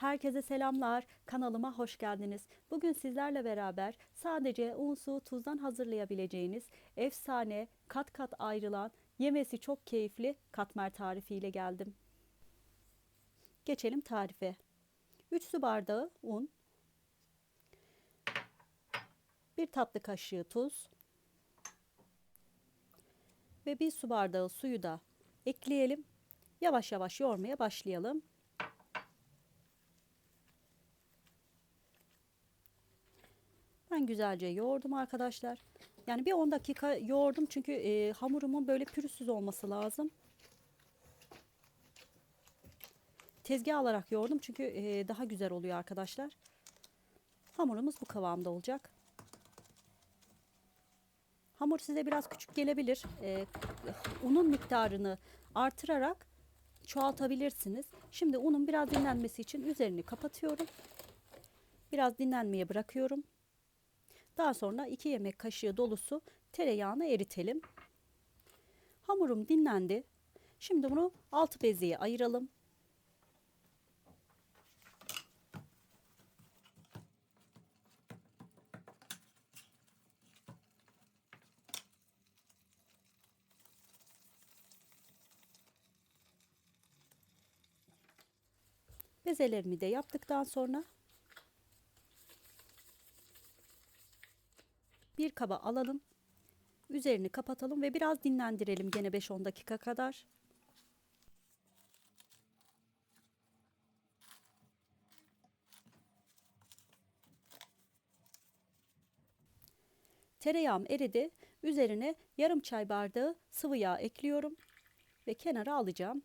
Herkese selamlar. Kanalıma hoş geldiniz. Bugün sizlerle beraber sadece un, su, tuzdan hazırlayabileceğiniz efsane, kat kat ayrılan, yemesi çok keyifli katmer tarifiyle geldim. Geçelim tarife. 3 su bardağı un, 1 tatlı kaşığı tuz ve 1 su bardağı suyu da ekleyelim. Yavaş yavaş yoğurmaya başlayalım. Ben güzelce yoğurdum arkadaşlar. Yani bir 10 dakika yoğurdum çünkü e, hamurumun böyle pürüzsüz olması lazım. Tezgah alarak yoğurdum çünkü e, daha güzel oluyor arkadaşlar. Hamurumuz bu kıvamda olacak. Hamur size biraz küçük gelebilir. E, unun miktarını artırarak çoğaltabilirsiniz. Şimdi unun biraz dinlenmesi için üzerini kapatıyorum. Biraz dinlenmeye bırakıyorum. Daha sonra 2 yemek kaşığı dolusu tereyağını eritelim. Hamurum dinlendi. Şimdi bunu altı beziye ayıralım. Bezelerimi de yaptıktan sonra bir kaba alalım. Üzerini kapatalım ve biraz dinlendirelim gene 5-10 dakika kadar. Tereyağım eridi. Üzerine yarım çay bardağı sıvı yağ ekliyorum ve kenara alacağım.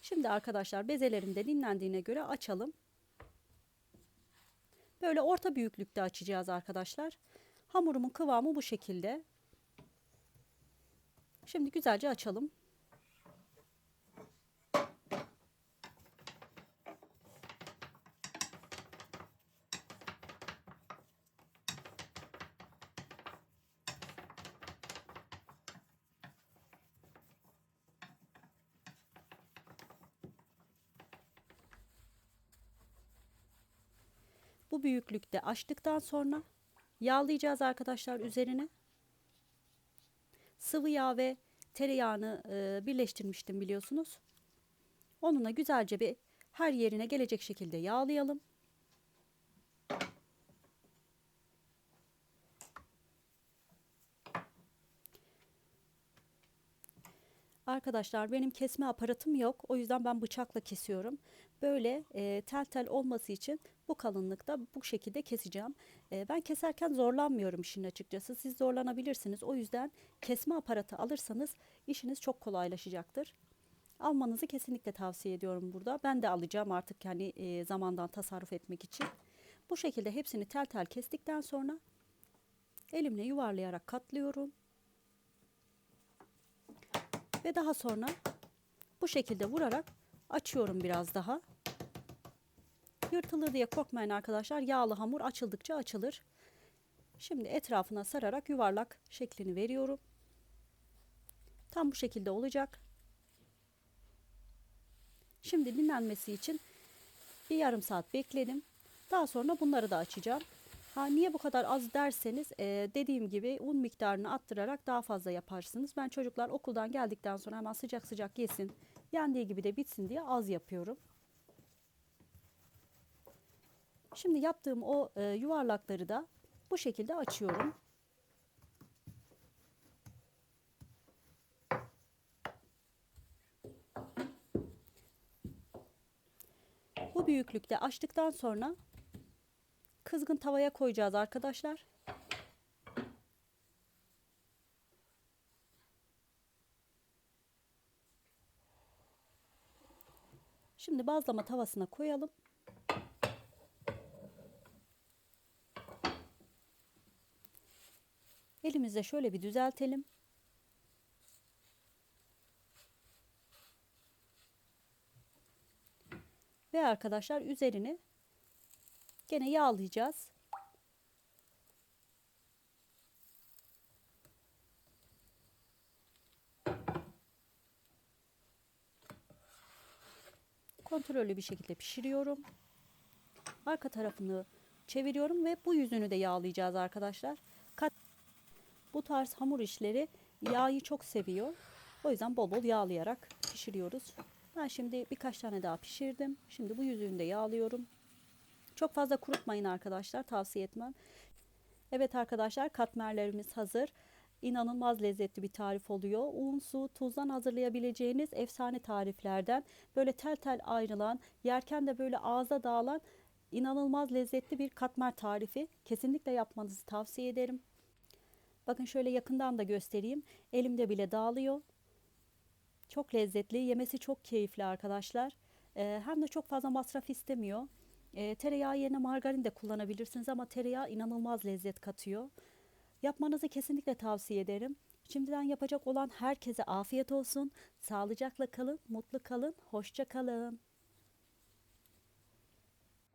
Şimdi arkadaşlar bezelerim de dinlendiğine göre açalım. Böyle orta büyüklükte açacağız arkadaşlar. Hamurumun kıvamı bu şekilde. Şimdi güzelce açalım. Bu büyüklükte açtıktan sonra yağlayacağız arkadaşlar üzerine. Sıvı yağ ve tereyağını e, birleştirmiştim biliyorsunuz. Onunla güzelce bir her yerine gelecek şekilde yağlayalım. Arkadaşlar benim kesme aparatım yok. O yüzden ben bıçakla kesiyorum. Böyle e, tel tel olması için bu kalınlıkta bu şekilde keseceğim. E, ben keserken zorlanmıyorum işin açıkçası. Siz zorlanabilirsiniz. O yüzden kesme aparatı alırsanız işiniz çok kolaylaşacaktır. Almanızı kesinlikle tavsiye ediyorum burada. Ben de alacağım artık yani e, zamandan tasarruf etmek için. Bu şekilde hepsini tel tel kestikten sonra elimle yuvarlayarak katlıyorum. Ve daha sonra bu şekilde vurarak açıyorum biraz daha. Yırtılır diye korkmayın arkadaşlar. Yağlı hamur açıldıkça açılır. Şimdi etrafına sararak yuvarlak şeklini veriyorum. Tam bu şekilde olacak. Şimdi dinlenmesi için bir yarım saat bekledim. Daha sonra bunları da açacağım. Ha niye bu kadar az derseniz e, dediğim gibi un miktarını arttırarak daha fazla yaparsınız. Ben çocuklar okuldan geldikten sonra hemen sıcak sıcak yesin. Yendiği gibi de bitsin diye az yapıyorum. Şimdi yaptığım o e, yuvarlakları da bu şekilde açıyorum. Bu büyüklükte açtıktan sonra kızgın tavaya koyacağız arkadaşlar. Şimdi bazlama tavasına koyalım. Elimizle şöyle bir düzeltelim. Ve arkadaşlar üzerini gene yağlayacağız. Kontrollü bir şekilde pişiriyorum. Arka tarafını çeviriyorum ve bu yüzünü de yağlayacağız arkadaşlar. Kat bu tarz hamur işleri yağı çok seviyor. O yüzden bol bol yağlayarak pişiriyoruz. Ben şimdi birkaç tane daha pişirdim. Şimdi bu yüzünü de yağlıyorum. Çok fazla kurutmayın arkadaşlar. Tavsiye etmem. Evet arkadaşlar katmerlerimiz hazır. İnanılmaz lezzetli bir tarif oluyor. Un, su, tuzdan hazırlayabileceğiniz efsane tariflerden böyle tel tel ayrılan, yerken de böyle ağza dağılan inanılmaz lezzetli bir katmer tarifi. Kesinlikle yapmanızı tavsiye ederim. Bakın şöyle yakından da göstereyim. Elimde bile dağılıyor. Çok lezzetli, yemesi çok keyifli arkadaşlar. Hem de çok fazla masraf istemiyor. Ee, tereyağı yerine margarin de kullanabilirsiniz ama tereyağı inanılmaz lezzet katıyor. Yapmanızı kesinlikle tavsiye ederim. Şimdiden yapacak olan herkese afiyet olsun. Sağlıcakla kalın, mutlu kalın, hoşça kalın.